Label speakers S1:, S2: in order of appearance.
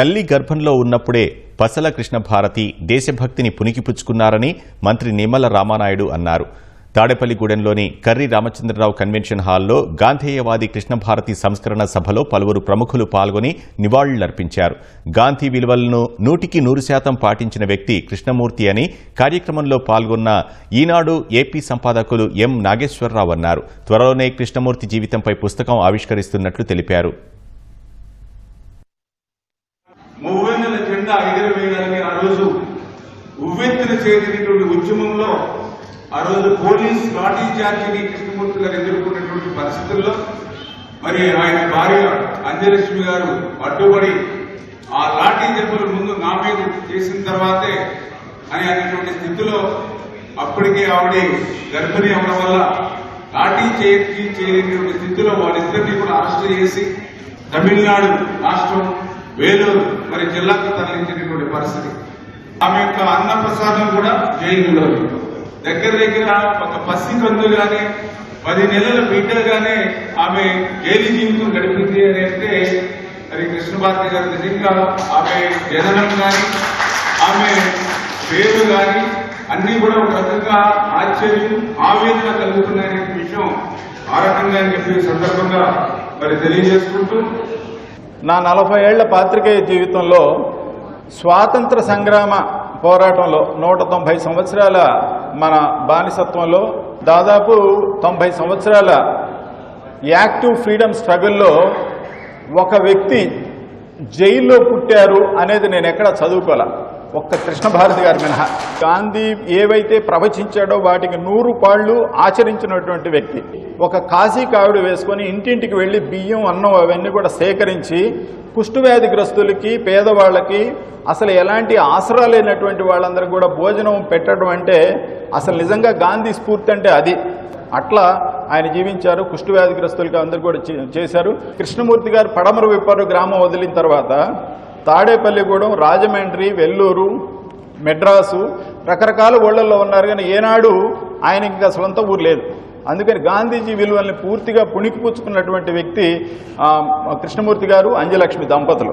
S1: తల్లి గర్భంలో ఉన్నప్పుడే పసల కృష్ణభారతి దేశభక్తిని పునికిపుచ్చుకున్నారని మంత్రి నిమ్మల రామానాయుడు అన్నారు. తాడేపల్లిగూడెంలోని కర్రి రామచంద్రరావు కన్వెన్షన్ హాల్లో గాంధేయవాది కృష్ణభారతి సంస్కరణ సభలో పలువురు ప్రముఖులు పాల్గొని నివాళులర్పించారు. గాంధీ విలువలను నూటికి నూరు శాతం పాటించిన వ్యక్తి కృష్ణమూర్తి అని కార్యక్రమంలో పాల్గొన్న ఈనాడు ఏపీ సంపాదకులు ఎం నాగేశ్వరరావు అన్నారు. త్వరలోనే కృష్ణమూర్తి జీవితంపై పుస్తకం ఆవిష్కరిస్తున్నట్లు తెలిపారు.
S2: మూవెన్నెల జెండా ఆ రోజు ఉవ్వెత్తున చేసినటువంటి ఉద్యమంలో ఆ రోజు పోలీస్ లాఠీ చార్జీని కృష్ణమూర్తి గారు ఎదుర్కొన్నటువంటి పరిస్థితుల్లో మరి ఆయన భార్య అంజలక్ష్మి గారు అడ్డుపడి ఆ లాఠీ దెబ్బలు ముందు నా మీద చేసిన తర్వాతే అని అనేటువంటి స్థితిలో అప్పటికే ఆవిడ గర్భిణి అవ్వడం వల్ల లాఠీ చేతి చేయనటువంటి స్థితిలో వాళ్ళిద్దరినీ కూడా అరెస్ట్ చేసి తమిళనాడు రాష్ట్రం వేలూరు మరి జిల్లాకు తరలించినటువంటి పరిస్థితి. ఆమె యొక్క అన్న ప్రసాదం కూడా జైలులో దగ్గర దగ్గర ఒక పసి కందు గాని పది నెలల బిడ్డ గానే ఆమె జైలు జీవితం గడిపింది అని అంటే మరి కృష్ణభారతి గారు నిజంగా ఆమె జననం గాని ఆమె పేరు గాని అన్ని కూడా ఒక రకంగా ఆశ్చర్యం ఆవేదన కలుగుతున్నాయనే విషయం ఆ రకంగా చెప్పి సందర్భంగా మరి తెలియజేసుకుంటూ
S3: నా నలభై ఏళ్ళ పాత్రికేయ జీవితంలో స్వాతంత్ర సంగ్రామ పోరాటంలో నూట తొంభై సంవత్సరాల మన బానిసత్వంలో దాదాపు తొంభై సంవత్సరాల యాక్టివ్ ఫ్రీడమ్ స్ట్రగుల్లో ఒక వ్యక్తి జైల్లో పుట్టారు అనేది నేను ఎక్కడ చదువుకోలే. ఒక్క కృష్ణ భారతి గారి మినహా. గాంధీ ఏవైతే ప్రవచించాడో వాటికి నూరు పాళ్ళు ఆచరించినటువంటి వ్యక్తి. ఒక కాశీ కావిడి వేసుకొని ఇంటింటికి వెళ్ళి బియ్యం అన్నం అవన్నీ కూడా సేకరించి కుష్ఠవ్యాధిగ్రస్తులకి పేదవాళ్ళకి అసలు ఎలాంటి ఆసరా లేనటువంటి వాళ్ళందరూ కూడా భోజనం పెట్టడం అంటే అసలు నిజంగా గాంధీ స్ఫూర్తి అంటే అది. అట్లా ఆయన జీవించారు కుష్ఠవ్యాధిగ్రస్తులకి అందరు కూడా చే- చేశారు. కృష్ణమూర్తి గారు పడమర విప్పారు గ్రామం వదిలిన తర్వాత తాడేపల్లిగూడెం రాజమండ్రి వెల్లూరు మెడ్రాసు రకరకాల ఊళ్ళల్లో ఉన్నారు. కానీ ఏనాడు ఆయనకి ఇంకా సొంత ఊరు లేదు. అందుకని గాంధీజీ విలువల్ని పూర్తిగా పుణికిపుచ్చుకున్నటువంటి వ్యక్తి కృష్ణమూర్తి గారు అంజలక్ష్మి దంపతులు.